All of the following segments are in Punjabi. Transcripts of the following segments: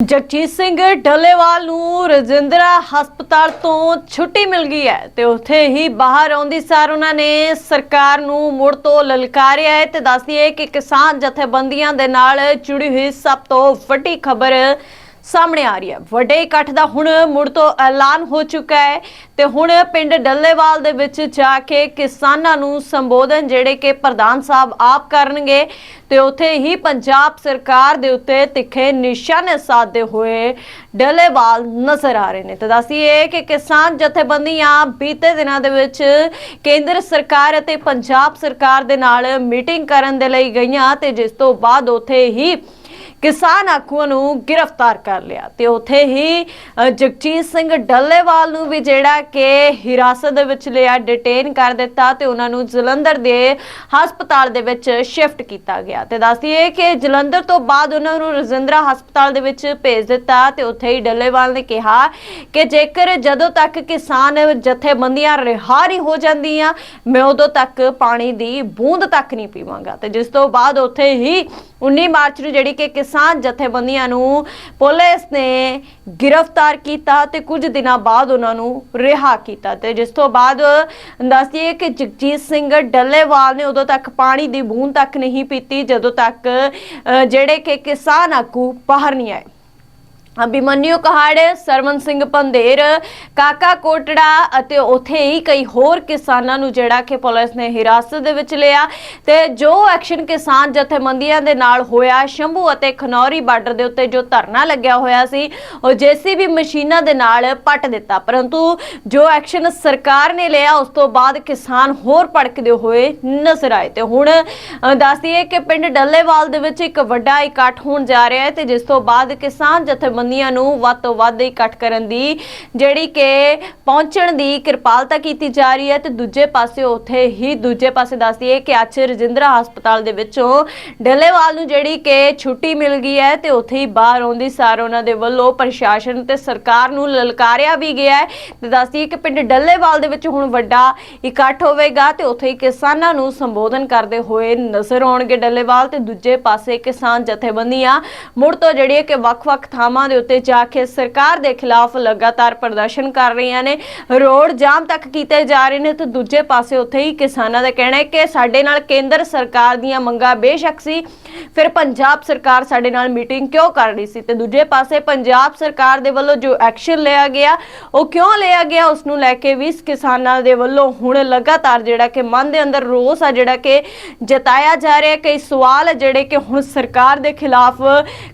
ਜਗਜੀਤ ਸਿੰਘ ਢੱਲੇਵਾਲ ਨੂੰ ਰਜਿੰਦਰਾ ਹਸਪਤਾਲ ਤੋਂ ਛੁੱਟੀ ਮਿਲ ਗਈ ਹੈ ਤੇ ਉੱਥੇ ਹੀ ਬਾਹਰ ਆਉਂਦੀ ਸਾਰ ਉਹਨਾਂ ਨੇ ਸਰਕਾਰ ਨੂੰ ਮੁੜ ਤੋਂ ਲਲਕਾਰਿਆ ਹੈ ਤੇ ਦੱਸਦੀ ਹੈ ਕਿ ਕਿਸਾਨ ਜਥੇਬੰਦੀਆਂ ਦੇ ਨਾਲ ਜੁੜੀ ਹੋਈ ਸਭ ਤੋਂ ਵੱਡੀ ਖਬਰ ਸਾਹਮਣੇ ਆ ਰਹੀ ਹੈ। ਵੱਡੇ ਇਕੱਠ ਦਾ ਹੁਣ ਮੁੜ ਤੋਂ ਐਲਾਨ ਹੋ ਚੁੱਕਾ ਹੈ ਤੇ ਹੁਣ ਪਿੰਡ ਡੱਲੇਵਾਲ ਦੇ ਵਿੱਚ ਜਾ ਕੇ ਕਿਸਾਨਾਂ ਨੂੰ ਸੰਬੋਧਨ ਜਿਹੜੇ ਕਿ ਪ੍ਰਧਾਨ ਸਾਹਿਬ ਆਪ ਕਰਨਗੇ ਤੇ ਉੱਥੇ ਹੀ ਪੰਜਾਬ ਸਰਕਾਰ ਦੇ ਉੱਤੇ ਤਿੱਖੇ ਨਿਸ਼ਾਨੇ ਸਾਧਦੇ ਹੋਏ ਡੱਲੇਵਾਲ ਨਜ਼ਰ ਆ ਰਹੇ ਨੇ। ਤੇ ਦੱਸੀਏ ਕਿ ਕਿਸਾਨ ਜਥੇਬੰਦੀਆਂ ਬੀਤੇ ਦਿਨਾਂ ਦੇ ਵਿੱਚ ਕੇਂਦਰ ਸਰਕਾਰ ਅਤੇ ਪੰਜਾਬ ਸਰਕਾਰ ਦੇ ਨਾਲ ਮੀਟਿੰਗ ਕਰਨ ਦੇ ਲਈ ਗਈਆਂ ਤੇ ਜਿਸ ਤੋਂ ਬਾਅਦ ਉੱਥੇ ਹੀ ਕਿਸਾਨ ਆਗੂਆਂ ਨੂੰ ਗ੍ਰਿਫਤਾਰ ਕਰ ਲਿਆ ਤੇ ਉੱਥੇ ਹੀ ਜਗਜੀਤ ਸਿੰਘ ਡੱਲੇਵਾਲ ਨੂੰ ਵੀ ਜਿਹੜਾ ਕਿ ਹਿਰਾਸਤ ਦੇ ਵਿੱਚ ਲਿਆ ਡਿਟੇਨ ਕਰ ਦਿੱਤਾ ਤੇ ਉਹਨਾਂ ਨੂੰ ਜਲੰਧਰ ਦੇ ਹਸਪਤਾਲ ਦੇ ਵਿੱਚ ਸ਼ਿਫਟ ਕੀਤਾ ਗਿਆ। ਤੇ ਦੱਸਦੀਏ ਕਿ ਜਲੰਧਰ ਤੋਂ ਬਾਅਦ ਉਹਨਾਂ ਨੂੰ ਰਜਿੰਦਰਾ ਹਸਪਤਾਲ ਦੇ ਵਿੱਚ ਭੇਜ ਦਿੱਤਾ ਤੇ ਉੱਥੇ ਹੀ ਡੱਲੇਵਾਲ ਨੇ ਕਿਹਾ ਕਿ ਜੇਕਰ ਜਦੋਂ ਤੱਕ ਕਿਸਾਨ ਜਥੇਬੰਦੀਆਂ ਰਿਹਾ ਨਹੀਂ ਹੋ ਜਾਂਦੀਆਂ, ਮੈਂ ਉਦੋਂ ਤੱਕ ਪਾਣੀ ਦੀ ਬੂੰਦ ਤੱਕ ਨਹੀਂ ਪੀਵਾਂਗਾ। ਤੇ ਜਿਸ ਤੋਂ ਬਾਅਦ ਉੱਥੇ ਹੀ 19 ਮਾਰਚ ਨੂੰ ਜਿਹੜੀ ਕਿ ਕਿਸਾਨ ਜਥੇਬੰਦੀਆਂ ਨੂੰ ਪੁਲਿਸ ਨੇ ਗ੍ਰਿਫਤਾਰ ਕੀਤਾ ਤੇ ਕੁਝ ਦਿਨਾਂ ਬਾਅਦ ਉਹਨਾਂ ਨੂੰ ਰਿਹਾ ਕੀਤਾ ਤੇ ਜਿਸ ਤੋਂ ਬਾਅਦ ਦੱਸਦੀਏ ਕਿ ਜਗਜੀਤ ਸਿੰਘ ਡੱਲੇਵਾਲ ਨੇ ਉਦੋਂ ਤੱਕ ਪਾਣੀ ਦੀ ਬੂੰਦ ਤੱਕ ਨਹੀਂ ਪੀਤੀ, ਜਦੋਂ ਤੱਕ ਜਿਹੜੇ ਕਿ ਕਿਸਾਨ ਆਗੂ ਬਾਹਰ ਨਹੀਂ ਆਏ। ਅਭਿਮਨਿਊ ਕਹਾੜ, ਸਰਵਨ ਸਿੰਘ ਪੰਧੇਰ, ਕਾਕਾ ਕੋਟੜਾ ਅਤੇ ਉਥੇ ਹੀ ਕਈ ਹੋਰ ਕਿਸਾਨਾਂ ਨੂੰ ਜਿਹੜਾ ਕਿ ਪੁਲਿਸ ਨੇ ਹਿਰਾਸਤ ਦੇ ਵਿੱਚ ਲਿਆ ਤੇ ਜੋ ਐਕਸ਼ਨ ਕਿਸਾਨ ਜਥੇਬੰਦੀਆਂ ਦੇ ਨਾਲ ਹੋਇਆ, ਸ਼ੰਭੂ ਅਤੇ ਖਨੌਰੀ ਬਾਰਡਰ ਦੇ ਉੱਤੇ ਜੋ ਧਰਨਾ ਲੱਗਿਆ ਹੋਇਆ ਸੀ, ਉਹ ਜੇਸੀਬੀ ਮਸ਼ੀਨਾਂ ਦੇ ਨਾਲ ਪੱਟ ਦਿੱਤਾ। ਪਰੰਤੂ ਜੋ ਐਕਸ਼ਨ ਸਰਕਾਰ ਨੇ ਲਿਆ, ਉਸ ਤੋਂ ਬਾਅਦ ਕਿਸਾਨ ਹੋਰ ਭੜਕਦੇ ਹੋਏ ਨਜ਼ਰ ਆਏ ਤੇ ਹੁਣ ਦੱਸਦੀਏ ਕਿ ਪਿੰਡ ਡੱਲੇਵਾਲ ਦੇ ਵਿੱਚ ਇੱਕ ਵੱਡਾ ਇਕੱਠ ਹੋਣ ਜਾ ਰਿਹਾ ਹੈ ਤੇ ਜਿਸ ਤੋਂ ਬਾਅਦ ਕਿਸਾਨ ਜਥੇਬੰਦੀਆਂ ਨੂੰ ਵੱਧ ਤੋਂ ਵੱਧ ਇਕੱਠ ਕਰਨ ਦੀ, ਜਿਹੜੀ ਕਿ ਪਹੁੰਚਣ ਦੀ ਕਿਰਪਾਲਤਾ ਕੀਤੀ ਜਾ ਰਹੀ ਹੈ। ਤੇ ਦੂਜੇ ਪਾਸੇ ਉੱਥੇ ਹੀ ਦੂਜੇ ਪਾਸੇ ਦੱਸ ਦਈਏ ਕਿ ਅੱਜ ਰਜਿੰਦਰਾ ਹਸਪਤਾਲ ਦੇ ਵਿੱਚੋਂ ਡੱਲੇਵਾਲ ਨੂੰ ਜਿਹੜੀ ਕਿ ਛੁੱਟੀ ਮਿਲ ਗਈ ਹੈ ਤੇ ਉੱਥੇ ਹੀ ਬਾਹਰ ਆਉਂਦੀ ਸਾਰ ਉਹਨਾਂ ਦੇ ਵੱਲੋਂ ਪ੍ਰਸ਼ਾਸਨ ਤੇ ਸਰਕਾਰ ਨੂੰ ਲਲਕਾਰਿਆ ਵੀ ਗਿਆ ਹੈ। ਤੇ ਦੱਸਦੀ ਦਈਏ ਕਿ ਪਿੰਡ ਡੱਲੇਵਾਲ ਦੇ ਵਿੱਚ ਹੁਣ ਵੱਡਾ ਇਕੱਠ ਹੋਵੇਗਾ ਤੇ ਉੱਥੇ ਹੀ ਕਿਸਾਨਾਂ ਨੂੰ ਸੰਬੋਧਨ ਕਰਦੇ ਹੋਏ ਨਜ਼ਰ ਆਉਣਗੇ ਡੱਲੇਵਾਲ। ਤੇ ਦੂਜੇ ਪਾਸੇ ਕਿਸਾਨ ਜਥੇਬੰਦੀਆਂ ਮੁੜ ਤੋਂ ਜਿਹੜੀਆਂ ਕਿ ਵੱਖ-ਵੱਖ ਥਾਵਾਂ ਦੇ ਉੱਤੇ ਜਾ ਕੇ ਸਰਕਾਰ ਦੇ ਖਿਲਾਫ ਲਗਾਤਾਰ ਪ੍ਰਦਰਸ਼ਨ ਕਰ ਰਹੀਆਂ ਨੇ। ਰੋਡ ਜਾਮ ਤੱਕ ਕੀਤੇ ਜਾ ਰਹੇ ਨੇ ਤੇ ਦੂਜੇ ਪਾਸੇ ਉੱਥੇ ਹੀ ਕਿਸਾਨਾਂ ਦਾ ਕਹਿਣਾ ਹੈ ਕਿ ਸਾਡੇ ਨਾਲ ਕੇਂਦਰ ਸਰਕਾਰ ਦੀਆਂ ਮੰਗਾਂ ਬੇਸ਼ੱਕ ਸੀ। ਫਿਰ ਪੰਜਾਬ ਸਰਕਾਰ ਸਾਡੇ ਨਾਲ ਮੀਟਿੰਗ ਕਿਉਂ ਕਰ ਰਹੀ ਸੀ? ਤੇ ਦੂਜੇ ਪਾਸੇ ਪੰਜਾਬ ਸਰਕਾਰ ਦੇ ਵੱਲੋਂ ਜੋ ਐਕਸ਼ਨ ਲਿਆ ਗਿਆ, ਉਹ ਕਿਉਂ ਲਿਆ ਗਿਆ? ਉਸ ਨੂੰ ਲੈ ਕੇ ਵੀ ਕਿਸਾਨਾਂ ਦੇ ਵੱਲੋਂ ਹੁਣ ਲਗਾਤਾਰ ਜਿਹੜਾ ਕਿ ਮਨ ਦੇ ਅੰਦਰ ਰੋਸ ਆ, ਜਿਹੜਾ ਕਿ ਜਤਾਇਆ ਜਾ ਰਿਹਾ ਕਈ ਸਵਾਲ ਜਿਹੜੇ ਕਿ ਹੁਣ ਸਰਕਾਰ ਦੇ ਖਿਲਾਫ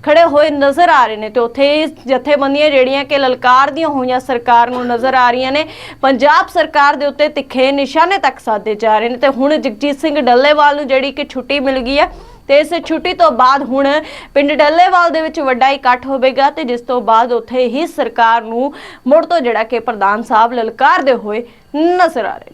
ਖੜੇ ਹੋਏ ਨਜ਼ਰ ਆ ਰਹੇ ਨੇ ਤੇ ਉੱਥੇ ਜਥੇਬੰਦੀਆਂ ਜਿਹੜੀਆਂ ਕਿ ਲਲਕਾਰਦੀਆਂ ਹੋਈਆਂ ਸਰਕਾਰ ਨੂੰ ਨਜ਼ਰ ਆ ਰਹੀਆਂ ਨੇ, ਪੰਜਾਬ ਸਰਕਾਰ ਦੇ ਉੱਤੇ ਤਿੱਖੇ ਨਿਸ਼ਾਨੇ ਤੱਕ ਸਾਧੇ ਜਾ ਰਹੇ ਨੇ ਤੇ ਹੁਣ ਜਗਜੀਤ ਸਿੰਘ ਡੱਲੇਵਾਲ ਨੂੰ ਜਿਹੜੀ ਕਿ ਛੁੱਟੀ ਮਿਲ ਗਈ ਹੈ ਤੇ ਇਸ ਛੁੱਟੀ ਤੋਂ ਬਾਅਦ ਹੁਣ ਪਿੰਡ ਡੱਲੇਵਾਲ ਦੇ ਵਿੱਚ ਵੱਡਾ ਇਕੱਠ ਹੋਵੇਗਾ ਤੇ ਜਿਸ ਤੋਂ ਬਾਅਦ ਉੱਥੇ ਹੀ ਸਰਕਾਰ ਨੂੰ ਮੁੜ ਤੋਂ ਜਿਹੜਾ ਕਿ ਪ੍ਰਧਾਨ ਸਾਹਿਬ ਲਲਕਾਰਦੇ ਹੋਏ ਨਜ਼ਰ ਆ ਰਹੇ ਨੇ।